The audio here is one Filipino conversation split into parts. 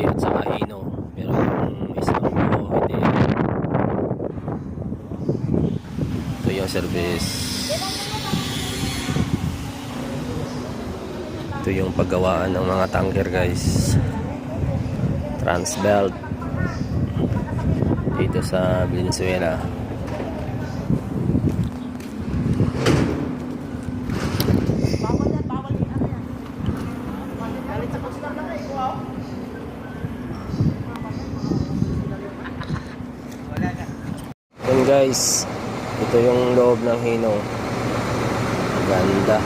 puti at saka eh, hino pero kung isang buo hindi ito yung service. Ito yung paggawaan ng mga tanker guys. Transbelt dito sa Venezuela. Yun guys, ito yung loob ng Hinong. Ganda.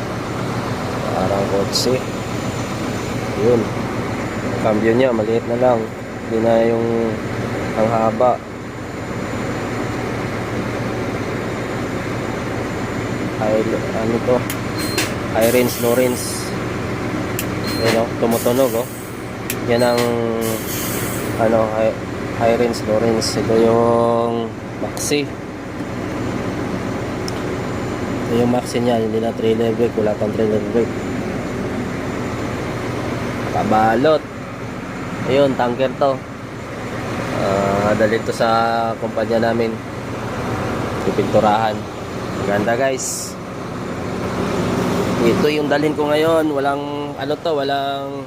Parang kotse. Yun. Cambio niya, maliit na lang. Hindi na yung ang haba. High, ano to? High range, low range. Yan o, tumutunog o. Yan ang ano, high, low range. Ito yung maxi. Ito yung maxi niya, hindi na trailer brake, wala pang trailer brake. Kabalot. Ayun, tanker to. Ah, dalhin to sa kumpanya namin. Pipinturahan. Ganda guys. Ito yung dalhin ko ngayon. Walang, ano to, walang,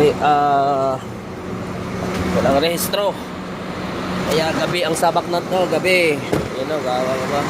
re, ah, walang rehistro. Kaya gabi ang sabak na to, gabi. Yan o, gawa ka ba?